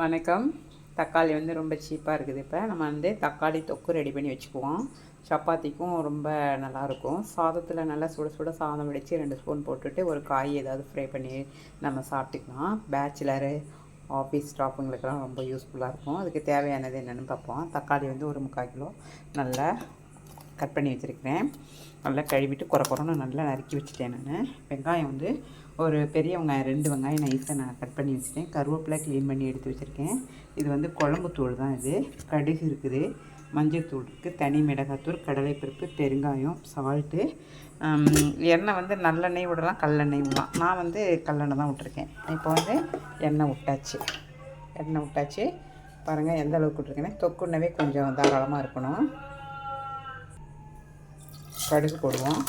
வணக்கம். தக்காளி வந்து ரொம்ப சீப்பாக இருக்குது இப்போ. நம்ம வந்து தக்காளி தொக்கு ரெடி பண்ணி வச்சுக்குவோம். சப்பாத்திக்கும் ரொம்ப நல்லாயிருக்கும். சாதத்தில் நல்லா சுட சுட சாதம் வடித்து ரெண்டு ஸ்பூன் போட்டுட்டு ஒரு காய் ஏதாவது ஃப்ரை பண்ணி நம்ம சாப்பிட்டுக்கலாம். பேச்சுலரு ஆஃபீஸ் ஸ்டாஃபுங்களுக்கெல்லாம் ரொம்ப யூஸ்ஃபுல்லாக இருக்கும். அதுக்கு தேவையானது என்னென்னு பார்ப்போம். தக்காளி வந்து ஒரு முக்கால் கிலோ. நல்லா கட் பண்ணி வச்சுருக்கிறேன். நல்லா கழுவிட்டு குறை குறைன்னு நல்லா நறுக்கி வச்சுட்டேன் நான். வெங்காயம் வந்து ஒரு பெரிய வெங்காயம் ரெண்டு வெங்காயம் நைஸாக நான் கட் பண்ணி வச்சுட்டேன். கருவேப்பிலை க்ளீன் பண்ணி எடுத்து வச்சுருக்கேன். இது வந்து குழம்பு தூள் தான் இது. கடுகு இருக்குது மஞ்சள் தூள் இருக்குது தனி மிளகாத்தூள் கடலைப்பருப்பு பெருங்காயம் சால்ட்டு எண்ணெய் வந்து நல்லெண்ணெய் விடலாம் கல்லெண்ணெய் விடலாம். நான் வந்து கல்லெண்ணெய் தான் விட்டுருக்கேன். இப்போ வந்து எண்ணெய் விட்டாச்சு. எண்ணெய் விட்டாச்சு. பாருங்கள் எந்த அளவுக்கு விட்ருக்கேன்னா தொக்குன்னவே கொஞ்சம் தாராளமாக இருக்கணும். கடுகு போடுவோம்.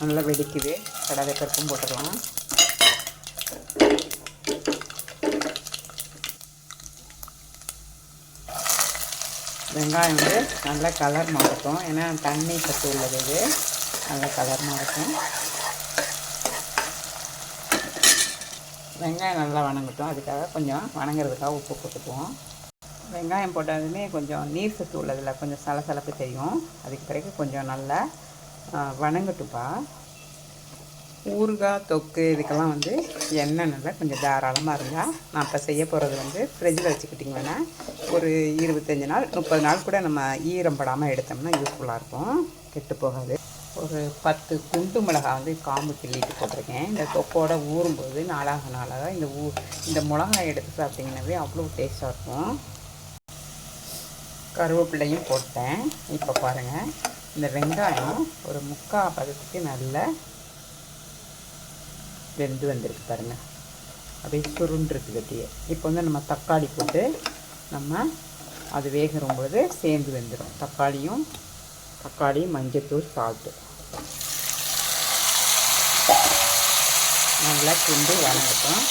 நல்லா வெடிக்குது. கடலை கருப்பும் போட்டுடலாம் வெங்காயம் வந்து நல்ல கலர் மாறட்டும். ஏன்னா தண்ணி சத்து உள்ளது இது. நல்ல கலர் மாறட்டும். வெங்காயம் நல்லா வணங்கட்டும். அதுக்காக கொஞ்சம் வணங்குறதுக்காக உப்பு போட்டுக்குவோம். வெங்காயம் போட்டதுமே கொஞ்சம் நீர் சத்து உள்ளதில் கொஞ்சம் சலசலப்பு தெரியும். அதுக்கு பிறகு கொஞ்சம் நல்லா வணங்கட்டுப்பா ஊறுகாய் தொக்கு இதுக்கெல்லாம் வந்து எண்ணெய் நல்லா கொஞ்சம் தாராளமாக இருந்தால் நான் இப்போ செய்ய போகிறது வந்து ஃப்ரிட்ஜில் வச்சுக்கிட்டிங்க வேணால் ஒரு இருபத்தஞ்சி நாள் முப்பது நாள் கூட நம்ம ஈரம் படாமல் எடுத்தோம்னா யூஸ்ஃபுல்லாக இருக்கும். கெட்டு போகாது. ஒரு பத்து குண்டு மிளகாய் வந்து காம்பு கிள்ளிட்டு போட்டிருக்கேன். இந்த தொக்கோட ஊறும்போது நாளாக நாளாக இந்த ஊ இந்த மிளகாய் எடுத்து சாப்பிட்டிங்கனாவே அவ்வளோ டேஸ்ட்டாக இருக்கும். கருவேப்பிலையும் போட்டேன். இப்போ பாருங்கள் இந்த வெங்காயம் ஒரு முக்கால் பதத்துக்கு நல்ல வெந்து வந்திருக்கு பாருங்கள் அப்படியே சுருண்டுருக்கு கட்டியே. இப்போ வந்து நம்ம தக்காளி போட்டு நம்ம அது வேகிற பொழுது சேர்ந்து வெந்துடும் தக்காளியும் தக்காளி மஞ்சத்தூள் சால்ட்டு நல்லா கிண்டு வணங்கட்டும்.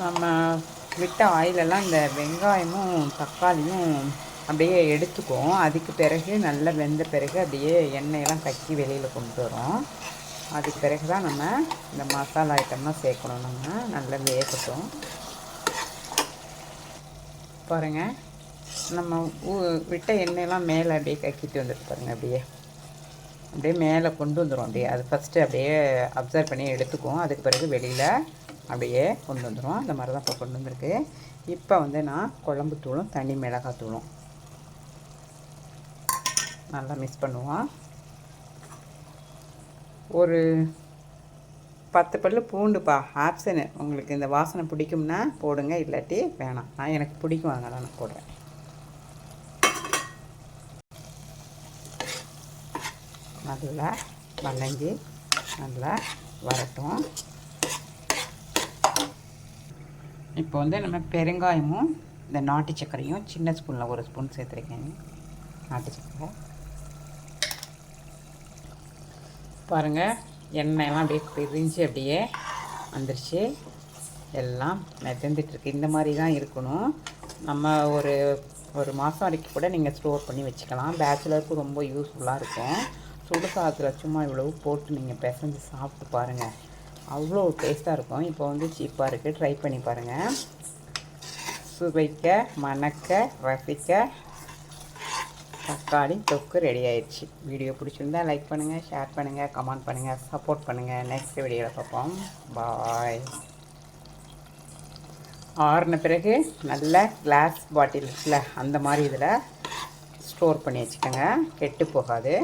நம்ம விட்ட ஆயிலெல்லாம் இந்த வெங்காயமும் தக்காளியும் அப்படியே எடுத்துக்கும் அதுக்கு பிறகு நல்லா வெந்த பிறகு அப்படியே எண்ணெயெல்லாம் கக்கி வெளியில் கொண்டு வரும். அதுக்கு பிறகு தான் நம்ம இந்த மசாலா ஐட்டம்லாம் சேர்க்கணும். நம்ம நல்லா வேகட்டும். பாருங்கள் நம்ம ஊ விட்ட எண்ணெயெல்லாம் மேலே அப்படியே கக்கிட்டு வந்துட்டு பாருங்கள் அப்படியே. அப்படியே மேலே கொண்டு வந்துடும் அப்படியே. அது ஃபஸ்ட்டு அப்படியே அப்சர்வ் பண்ணி எடுத்துக்கும் அதுக்கு பிறகு வெளியில் அப்படியே கொண்டு வந்துடும் அந்த மாதிரி தான் இப்போ கொண்டு வந்திருக்கு. இப்போ வந்து நான் குழம்பு தூளும் தனி மிளகாய் தூளும். நல்லா மிக்ஸ் பண்ணுவோம். ஒரு பத்து பல்லு பூண்டுப்பா. ஆப்ஷனு உங்களுக்கு இந்த வாசனை பிடிக்கும்னா போடுங்க. இல்லாட்டி வேணாம். நான் எனக்கு பிடிக்கும். அதனால் நான் போடுறேன். நல்லா வளைஞ்சி நல்லா வரட்டும். இப்போ வந்து நம்ம பெருங்காயமும் இந்த நாட்டு சர்க்கரையும் சின்ன ஸ்பூனில் ஒரு ஸ்பூன் சேர்த்துருக்கேன். நாட்டு சர்க்கரை பாருங்கள் எண்ணெயெல்லாம் அப்படியே பிரிஞ்சு அப்படியே வந்துருச்சு. எல்லாம் மிதந்துட்டுருக்கு. இந்த மாதிரி தான் இருக்கணும். நம்ம ஒரு ஒரு மாதம் வரைக்கும் கூட நீங்கள் ஸ்டோர் பண்ணி வச்சுக்கலாம். பேச்சுலருக்கு ரொம்ப யூஸ்ஃபுல்லாக இருக்கும். சுடு சாதத்தில் சும்மா இவ்வளவு போட்டு நீங்கள் பிசைஞ்சு சாப்பிட்டு பாருங்கள் அவ்வளோ டேஸ்ட்டாக இருக்கும். இப்போ வந்து சீப்பாக இருக்குது ட்ரை பண்ணி பாருங்கள் சுவைக்க மணக்க ரசிக்க தக்காளி தொக்கு ரெடி ஆயிடுச்சு. வீடியோ பிடிச்சிருந்தா லைக் பண்ணுங்கள் ஷேர் பண்ணுங்கள் கமெண்ட் பண்ணுங்கள் சப்போர்ட் பண்ணுங்கள் நெக்ஸ்ட் வீடியோவில் பார்ப்போம். பாய் ஆறின பிறகு நல்ல கிளாஸ் பாட்டில் இருக்குல்ல அந்த மாதிரி இதில் ஸ்டோர் பண்ணி வச்சுக்கோங்க. கெட்டு போகாது.